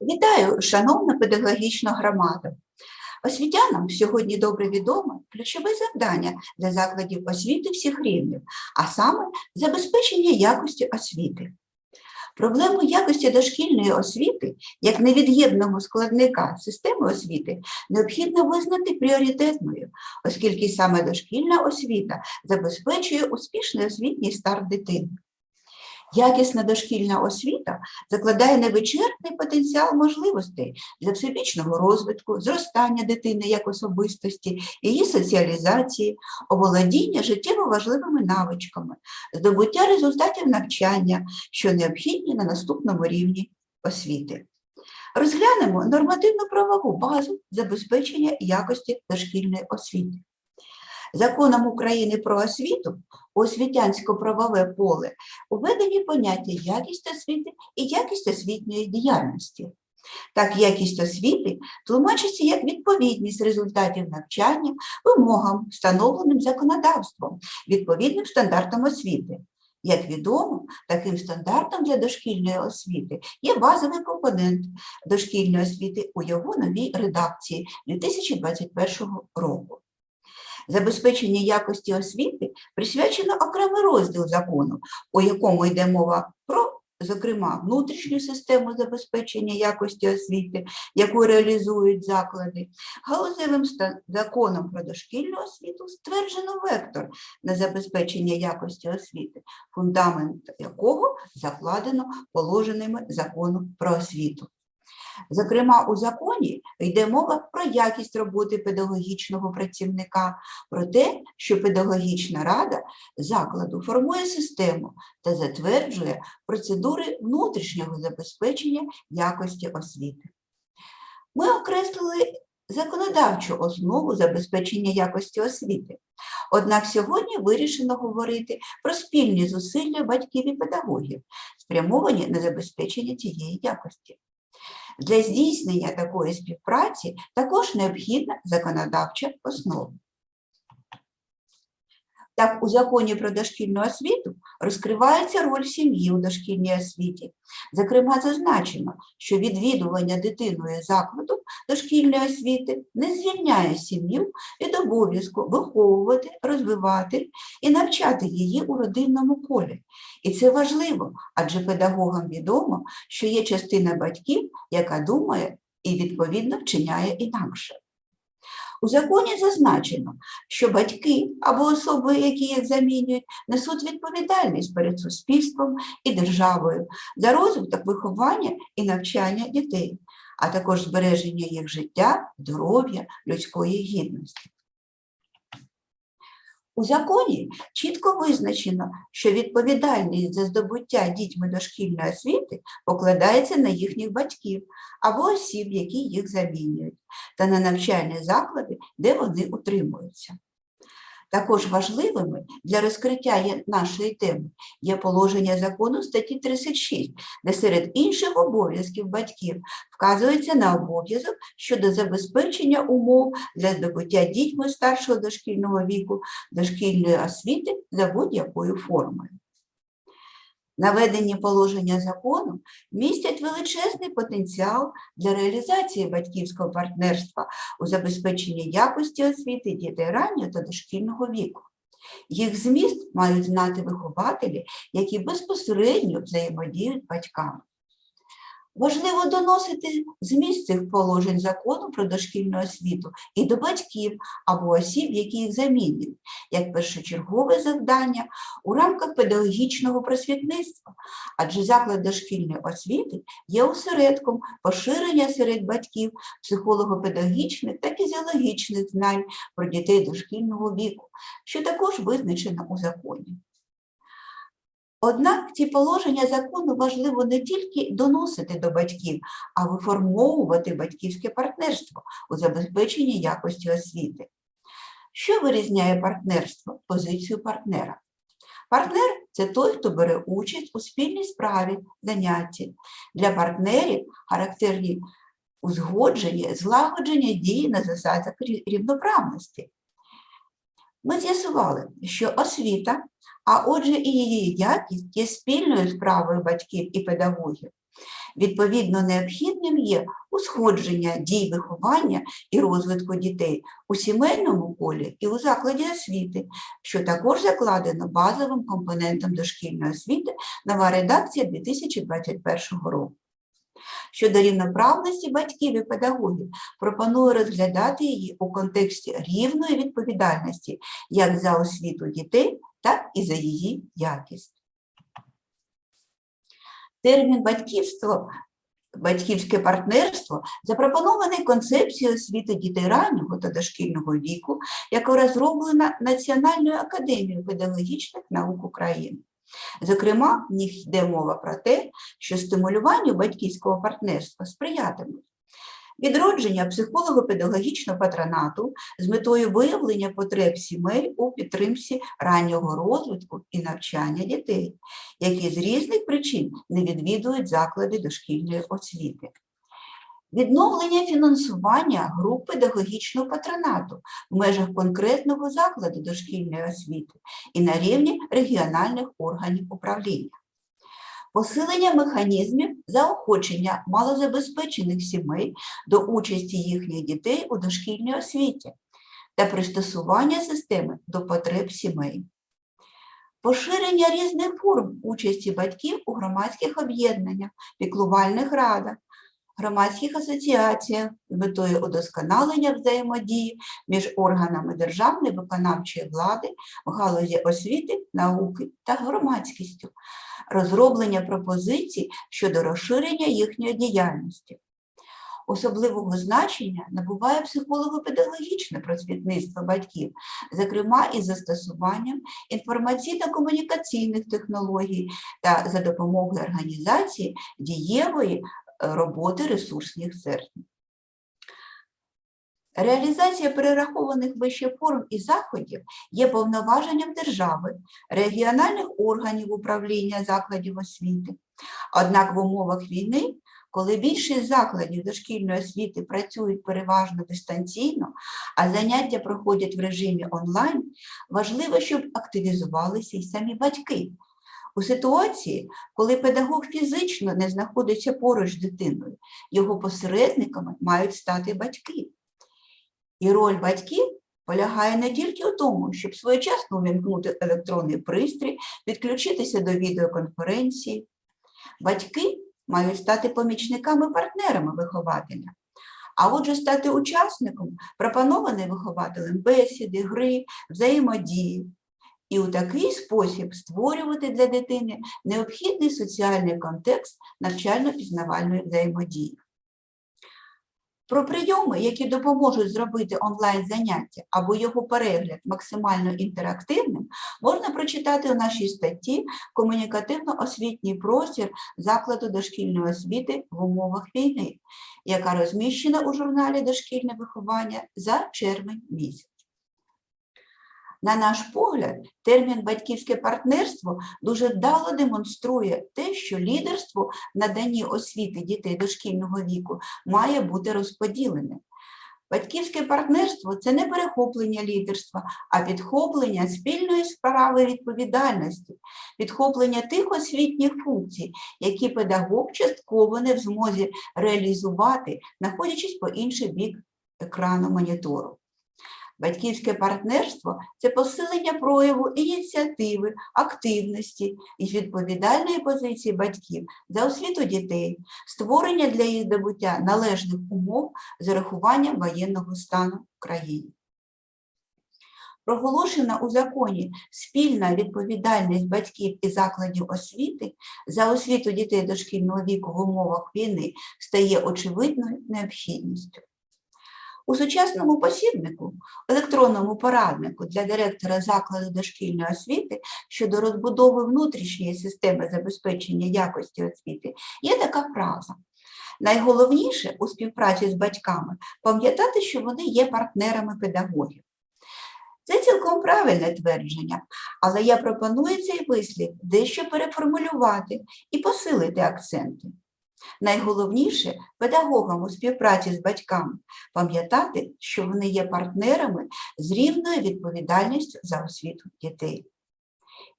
Вітаю, шановна педагогічна громада. Освітянам сьогодні добре відомо ключове завдання для закладів освіти всіх рівнів, а саме забезпечення якості освіти. Проблему якості дошкільної освіти як невід'ємного складника системи освіти необхідно визнати пріоритетною, оскільки саме дошкільна освіта забезпечує успішний освітній старт дитини. Якісна дошкільна освіта закладає невичерпний потенціал можливостей для всебічного розвитку, зростання дитини як особистості, її соціалізації, оволодіння життєво важливими навичками, здобуття результатів навчання, що необхідні на наступному рівні освіти. Розглянемо нормативно-правову базу забезпечення якості дошкільної освіти. Законом України про освіту у освітянсько-правове поле введені поняття якість освіти і якість освітньої діяльності. Так, якість освіти тлумачиться як відповідність результатів навчання вимогам, встановленим законодавством, відповідним стандартам освіти. Як відомо, таким стандартом для дошкільної освіти є базовий компонент дошкільної освіти у його новій редакції 2021 року. Забезпечення якості освіти присвячено окремий розділ закону, у якому йде мова про, зокрема, внутрішню систему забезпечення якості освіти, яку реалізують заклади. Галузевим законом про дошкільну освіту стверджено вектор на забезпечення якості освіти, фундамент якого закладено положеними законом про освіту. Зокрема, у законі йде мова про якість роботи педагогічного працівника, про те, що педагогічна рада закладу формує систему та затверджує процедури внутрішнього забезпечення якості освіти. Ми окреслили законодавчу основу забезпечення якості освіти. Однак сьогодні вирішено говорити про спільні зусилля батьків і педагогів, спрямовані на забезпечення цієї якості. Для здійснення такої співпраці також необхідна законодавча основа. Так, у законі про дошкільну освіту розкривається роль сім'ї у дошкільній освіті. Зокрема, зазначено, що відвідування дитиною закладу дошкільної освіти не звільняє сім'ю від обов'язку виховувати, розвивати і навчати її у родинному колі. І це важливо, адже педагогам відомо, що є частина батьків, яка думає і відповідно вчиняє інакше. У законі зазначено, що батьки або особи, які їх замінюють, несуть відповідальність перед суспільством і державою за розвиток виховання і навчання дітей, а також збереження їх життя, здоров'я, людської гідності. У законі чітко визначено, що відповідальність за здобуття дітьми дошкільної освіти покладається на їхніх батьків або осіб, які їх замінюють, та на навчальні заклади, де вони утримуються. Також важливими для розкриття нашої теми є положення закону статті 36, де серед інших обов'язків батьків вказується на обов'язок щодо забезпечення умов для здобуття дітьми старшого дошкільного віку дошкільної освіти за будь-якою формою. Наведені положення закону містять величезний потенціал для реалізації батьківського партнерства у забезпеченні якості освіти дітей раннього та дошкільного віку. Їх зміст мають знати вихователі, які безпосередньо взаємодіють батьками. Важливо доносити зміст цих положень закону про дошкільну освіту і до батьків або осіб, які їх замінюють, як першочергове завдання у рамках педагогічного просвітництва, адже заклад дошкільної освіти є осередком поширення серед батьків психолого-педагогічних та фізіологічних знань про дітей дошкільного віку, що також визначено у законі. Однак ці положення закону важливо не тільки доносити до батьків, а виформовувати батьківське партнерство у забезпеченні якості освіти. Що вирізняє партнерство, позицію партнера? Партнер це той, хто бере участь у спільній справі, занятті. Для партнерів характерні узгодження, злагодження дії на засадах рівноправності. Ми з'ясували, що освіта, а отже і її якість є спільною справою батьків і педагогів. Відповідно, необхідним є усходження дій виховання і розвитку дітей у сімейному колі і у закладі освіти, що також закладено базовим компонентом дошкільної освіти нова редакція 2021 року. Щодо рівноправності батьків і педагогів, пропоную розглядати її у контексті рівної відповідальності як за освіту дітей, так і за її якість. Термін батьківство, батьківське партнерство запропонований концепцією освіти дітей раннього та дошкільного віку, яка розроблена Національною академією педагогічних наук України. Зокрема, в них йде мова про те, що стимулюванню батьківського партнерства сприятимуть відродження психолого-педагогічного патронату з метою виявлення потреб сімей у підтримці раннього розвитку і навчання дітей, які з різних причин не відвідують заклади дошкільної освіти. Відновлення фінансування груп педагогічного патронату в межах конкретного закладу дошкільної освіти і на рівні регіональних органів управління. Посилення механізмів заохочення малозабезпечених сімей до участі їхніх дітей у дошкільній освіті та пристосування системи до потреб сімей. Поширення різних форм участі батьків у громадських об'єднаннях, піклувальних радах, громадських асоціаціях з метою удосконалення взаємодії між органами державної виконавчої влади в галузі освіти, науки та громадськістю, розроблення пропозицій щодо розширення їхньої діяльності. Особливого значення набуває психолого-педагогічне просвітництво батьків, зокрема із застосуванням інформаційно-комунікаційних технологій та за допомогою організації дієвої роботи ресурсних сервісів. Реалізація перерахованих вище форм і заходів є повноваженням держави, регіональних органів управління закладів освіти. Однак в умовах війни, коли більшість закладів дошкільної освіти працюють переважно дистанційно, а заняття проходять в режимі онлайн, важливо, щоб активізувалися й самі батьки. У ситуації, коли педагог фізично не знаходиться поруч з дитиною, його посередниками мають стати батьки. І роль батьків полягає не тільки у тому, щоб своєчасно увімкнути електронний пристрій, підключитися до відеоконференції. Батьки мають стати помічниками-партнерами вихователя, а отже, стати учасником пропонованої вихователем бесіди, гри, взаємодії. І у такий спосіб створювати для дитини необхідний соціальний контекст навчально-пізнавальної взаємодії. Про прийоми, які допоможуть зробити онлайн-заняття або його перегляд максимально інтерактивним, можна прочитати у нашій статті Комунікативно-освітній простір закладу дошкільної освіти в умовах війни, яка розміщена у журналі Дошкільне виховання за червень місяць. На наш погляд, термін батьківське партнерство дуже вдало демонструє те, що лідерство в наданні освіти дітей дошкільного віку має бути розподілене. Батьківське партнерство це не перехоплення лідерства, а підхоплення спільної справи відповідальності, підхоплення тих освітніх функцій, які педагог частково не в змозі реалізувати, знаходячись по інший бік екрану монітору. Батьківське партнерство це посилення прояву ініціативи, активності і відповідальної позиції батьків за освіту дітей, створення для їх здобуття належних умов з урахуванням воєнного стану в країні. Проголошена у законі спільна відповідальність батьків і закладів освіти за освіту дітей дошкільного віку в умовах війни стає очевидною необхідністю. У сучасному посібнику, електронному пораднику для директора закладу дошкільної освіти щодо розбудови внутрішньої системи забезпечення якості освіти є така фраза. Найголовніше у співпраці з батьками пам'ятати, що вони є партнерами педагогів. Це цілком правильне твердження, але я пропоную цей вислів дещо переформулювати і посилити акценти. Найголовніше педагогам у співпраці з батьками пам'ятати, що вони є партнерами з рівною відповідальністю за освіту дітей.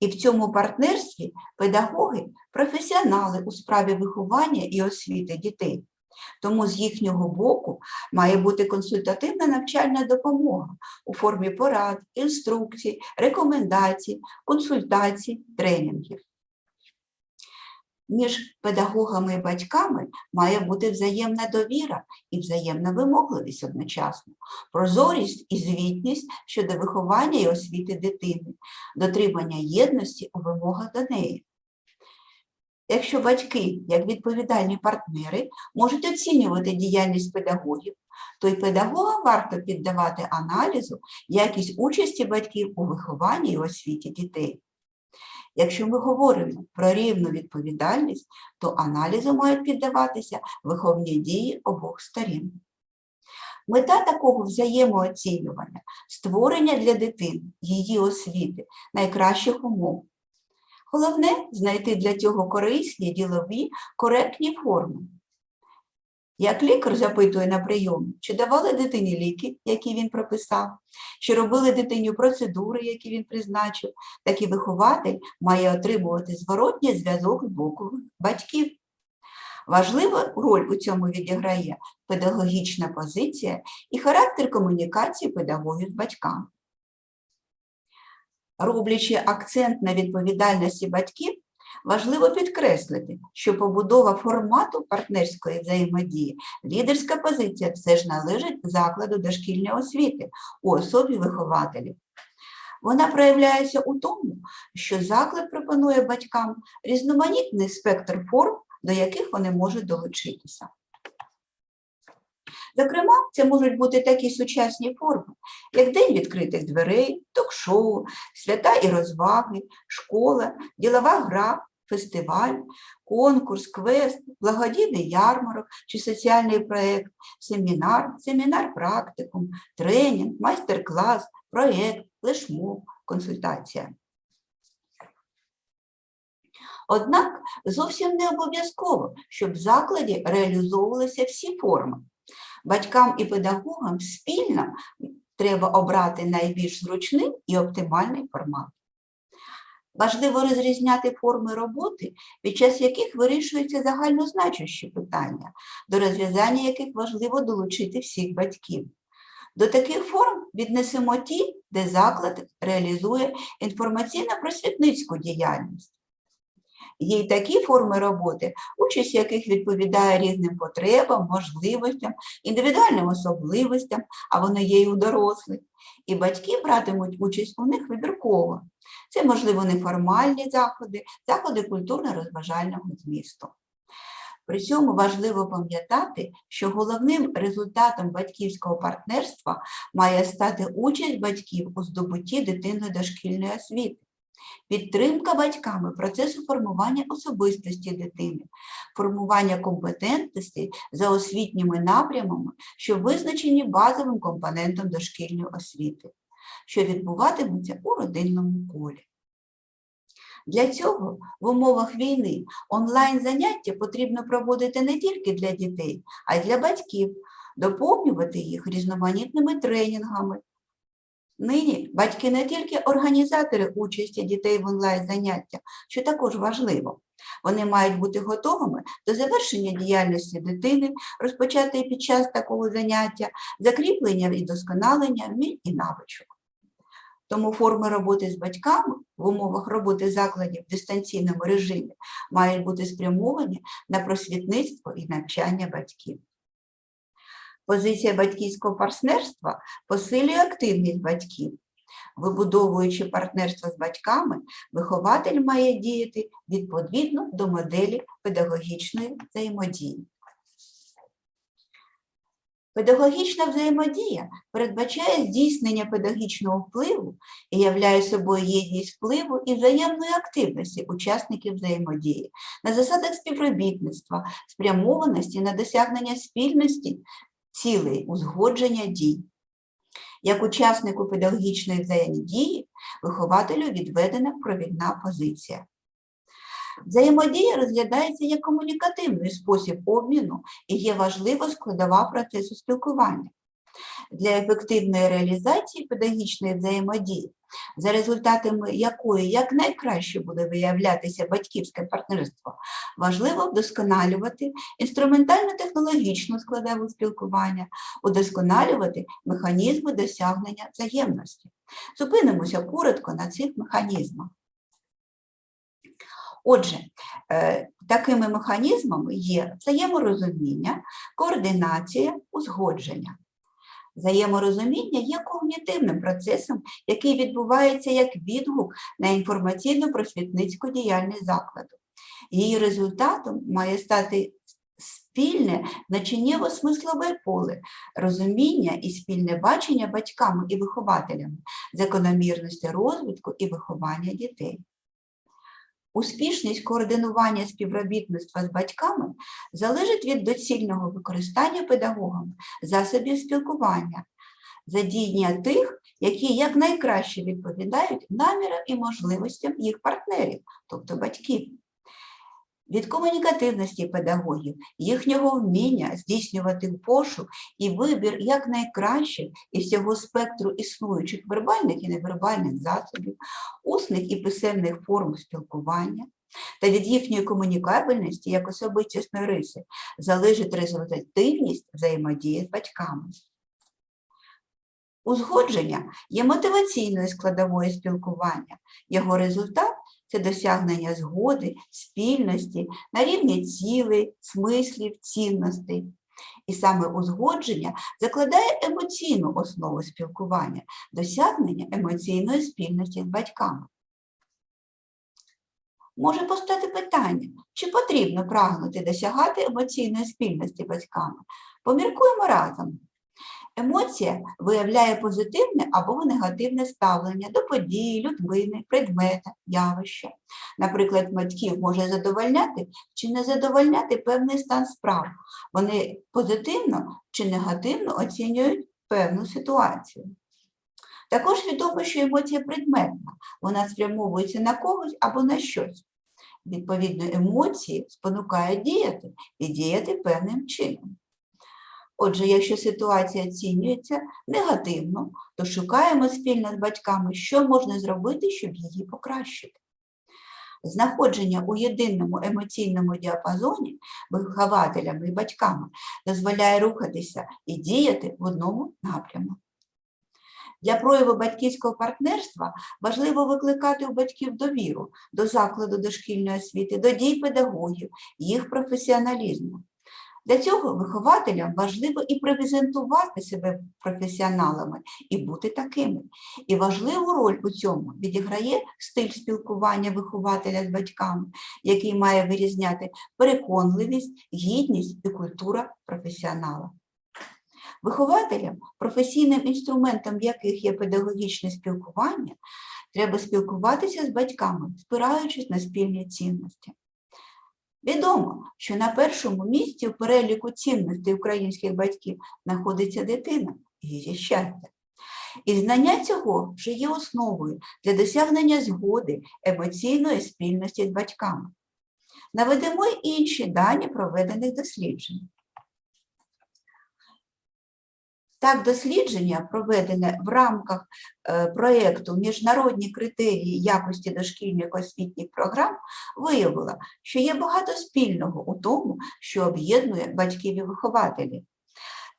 І в цьому партнерстві педагоги професіонали у справі виховання і освіти дітей. Тому з їхнього боку має бути консультативна навчальна допомога у формі порад, інструкцій, рекомендацій, консультацій, тренінгів. Між педагогами і батьками має бути взаємна довіра і взаємна вимогливість одночасно, прозорість і звітність щодо виховання і освіти дитини, дотримання єдності у вимогах до неї. Якщо батьки, як відповідальні партнери, можуть оцінювати діяльність педагогів, то й педагогам варто піддавати аналізу якість участі батьків у вихованні і освіті дітей. Якщо ми говоримо про рівну відповідальність, то аналізу мають піддаватися виховні дії обох сторін. Мета такого взаємооцінювання створення для дитини її освіти найкращих умов. Головне знайти для цього корисні, ділові, коректні форми. Як лікар запитує на прийомі, чи давали дитині ліки, які він прописав, чи робили дитині процедури, які він призначив, так і вихователь має отримувати зворотній зв'язок з боку батьків. Важливу роль у цьому відіграє педагогічна позиція і характер комунікації педагогів з батьками. Роблячи акцент на відповідальності батьків, важливо підкреслити, що побудова формату партнерської взаємодії, лідерська позиція все ж належить закладу дошкільної освіти у особі вихователів. Вона проявляється у тому, що заклад пропонує батькам різноманітний спектр форм, до яких вони можуть долучитися. Зокрема, це можуть бути такі сучасні форми, як День відкритих дверей, ток-шоу, свята і розваги, школа, ділова гра, фестиваль, конкурс, квест, благодійний ярмарок чи соціальний проєкт, семінар, семінар-практикум, тренінг, майстер-клас, проєкт, флешмоб, консультація. Однак зовсім не обов'язково, щоб в закладі реалізовувалися всі форми. Батькам і педагогам спільно треба обрати найбільш зручний і оптимальний формат. Важливо розрізняти форми роботи, під час яких вирішуються загальнозначущі питання, до розв'язання яких важливо долучити всіх батьків. До таких форм віднесемо ті, де заклад реалізує інформаційно-просвітницьку діяльність. Є й такі форми роботи, участь яких відповідає різним потребам, можливостям, індивідуальним особливостям, а воно є й у дорослих. І батьки братимуть участь у них вибірково. Це, можливо, неформальні заходи, заходи культурно-розважального змісту. При цьому важливо пам'ятати, що головним результатом батьківського партнерства має стати участь батьків у здобутті дитиною дошкільної освіти. Підтримка батьками процесу формування особистості дитини, формування компетентності за освітніми напрямами, що визначені базовим компонентом дошкільної освіти, що відбуватимуться у родинному колі. Для цього в умовах війни онлайн-заняття потрібно проводити не тільки для дітей, а й для батьків, доповнювати їх різноманітними тренінгами, Нині батьки не тільки організатори участі дітей в онлайн-заняттях, що також важливо. Вони мають бути готовими до завершення діяльності дитини, розпочатої під час такого заняття, закріплення і досконалення вмінь і навичок. Тому форми роботи з батьками в умовах роботи закладів в дистанційному режимі мають бути спрямовані на просвітництво і навчання батьків. Позиція батьківського партнерства посилює активність батьків. Вибудовуючи партнерство з батьками, вихователь має діяти відповідно до моделі педагогічної взаємодії. Педагогічна взаємодія передбачає здійснення педагогічного впливу і являє собою єдність впливу і взаємної активності учасників взаємодії на засадах співробітництва, спрямованості на досягнення спільності цілей узгодження дій. Як учаснику педагогічної взаємодії вихователю відведена провідна позиція. Взаємодія розглядається як комунікативний спосіб обміну і є важлива складова процесу спілкування. Для ефективної реалізації педагогічної взаємодії, за результатами якої якнайкраще буде виявлятися батьківське партнерство, важливо вдосконалювати інструментально-технологічну складову спілкування, удосконалювати механізми досягнення взаємності. Зупинимося коротко на цих механізмах. Отже, е, такими механізмами є взаєморозуміння, координація, узгодження. Взаєморозуміння є когнітивним процесом, який відбувається як відгук на інформаційно-просвітницьку діяльність закладу. Її результатом має стати спільне значеннєво смислове поле розуміння і спільне бачення батьками і вихователями закономірності розвитку і виховання дітей. Успішність координування співробітництва з батьками залежить від доцільного використання педагогами засобів спілкування, задіяння тих, які якнайкраще відповідають намірам і можливостям їх партнерів, тобто батьків. Від комунікативності педагогів, їхнього вміння здійснювати пошук і вибір якнайкращих із всього спектру існуючих вербальних і невербальних засобів, усних і писемних форм спілкування, та від їхньої комунікабельності як особистісної риси залежить результативність взаємодії з батьками. Узгодження є мотиваційною складовою спілкування. Його результат це досягнення згоди, спільності на рівні цілей, смислів, цінностей. І саме узгодження закладає емоційну основу спілкування, досягнення емоційної спільності з батьками. Може постати питання, чи потрібно прагнути досягати емоційної спільності батьками? Поміркуємо разом. Емоція виявляє позитивне або негативне ставлення до події, людини, предмета, явища. Наприклад, батьків може задовольняти чи не задовольняти певний стан справ. Вони позитивно чи негативно оцінюють певну ситуацію. Також відомо, що емоція предметна, вона спрямовується на когось або на щось. Відповідно, емоції спонукають діяти і діяти певним чином. Отже, якщо ситуація оцінюється негативно, то шукаємо спільно з батьками, що можна зробити, щоб її покращити. Знаходження у єдиному емоційному діапазоні вихователями і батьками дозволяє рухатися і діяти в одному напрямку. Для прояву батьківського партнерства важливо викликати у батьків довіру до закладу дошкільної освіти, до дій педагогів, їх професіоналізму. Для цього вихователям важливо і презентувати себе професіоналами, і бути такими. І важливу роль у цьому відіграє стиль спілкування вихователя з батьками, який має вирізняти переконливість, гідність і культура професіонала. Вихователям, професійним інструментом яких є педагогічне спілкування, треба спілкуватися з батьками, спираючись на спільні цінності. Відомо, що на першому місці в переліку цінностей українських батьків знаходиться дитина її щастя. І знання цього вже є основою для досягнення згоди емоційної спільності з батьками. Наведемо інші дані проведених досліджень. Так, дослідження, проведене в рамках е, проєкту Міжнародні критерії якості дошкільних освітніх програм, виявило, що є багато спільного у тому, що об'єднує батьків і вихователів.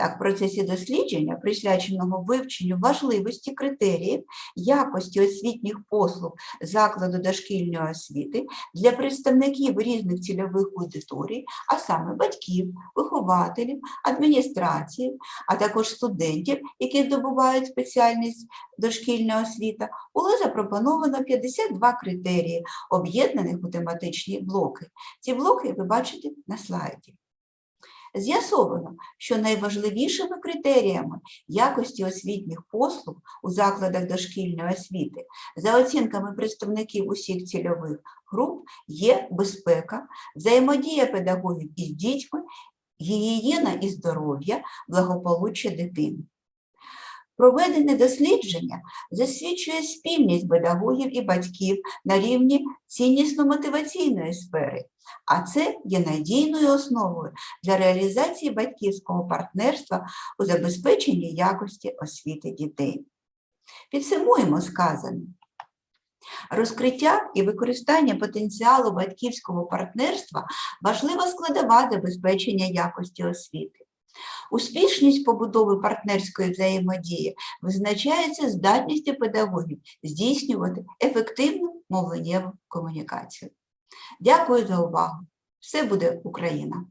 Так, в процесі дослідження, присвяченого вивченню важливості критеріїв якості освітніх послуг закладу дошкільної освіти для представників різних цільових аудиторій, а саме батьків, вихователів, адміністрації, а також студентів, які здобувають спеціальність дошкільна освіта, було запропоновано 52 критерії, об'єднаних у тематичні блоки. Ці блоки ви бачите на слайді. З'ясовано, що найважливішими критеріями якості освітніх послуг у закладах дошкільної освіти за оцінками представників усіх цільових груп є безпека, взаємодія педагогів із дітьми, гігієна і здоров'я, благополуччя дитини. Проведене дослідження засвідчує спільність педагогів і батьків на рівні ціннісно-мотиваційної сфери, а це є надійною основою для реалізації батьківського партнерства у забезпеченні якості освіти дітей. Підсумуємо сказане. Розкриття і використання потенціалу батьківського партнерства важлива складова забезпечення якості освіти. Успішність побудови партнерської взаємодії визначається здатністю педагогів здійснювати ефективну мовленнєву комунікацію. Дякую за увагу! Все буде Україна!